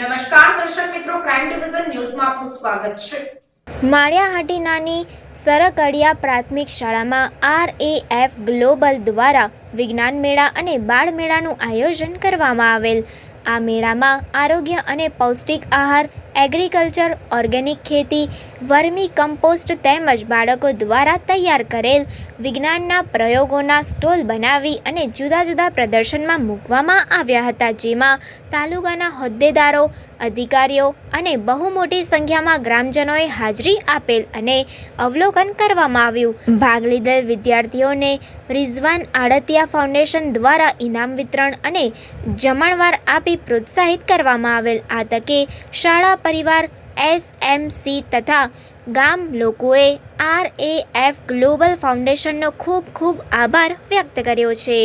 દર્શક મિત્રો crime division ન્યૂઝમાં આપનું સ્વાગત છે. માળિયાહાટીનાની સરકડિયા પ્રાથમિક શાળામાં આર એ એફ ગ્લોબલ દ્વારા વિજ્ઞાન મેળા અને બાળ મેળાનું આયોજન કરવામાં આવેલ. આ મેળામાં આરોગ્ય અને પૌષ્ટિક આહાર એગ્રીકલ્ચર ઓર્ગેનિક ખેતી, વર્મી કમ્પોસ્ટ તેમજ બાળકો દ્વારા તૈયાર કરેલ વિજ્ઞાનના પ્રયોગોના સ્ટોલ બનાવી અને જુદા જુદા પ્રદર્શનમાં મૂકવામાં આવ્યા હતા, જેમાં તાલુકાના હોદ્દેદારો, અધિકારીઓ અને બહુ મોટી સંખ્યામાં ગ્રામજનોએ હાજરી આપેલ અને અવલોકન કરવામાં આવ્યું. ભાગ લીધેલ વિદ્યાર્થીઓને રિઝવાન આડતિયા ફાઉન્ડેશન દ્વારા ઇનામ વિતરણ અને જમણવાર આપી પ્રોત્સાહિત કરવામાં આવેલ આ તકે શાળા પરિવાર એસએમસી તથા ગામ લોકોએ આર એ એફ ગ્લોબલ ફાઉન્ડેશનનો ખૂબ ખૂબ આભાર વ્યક્ત કર્યો છે.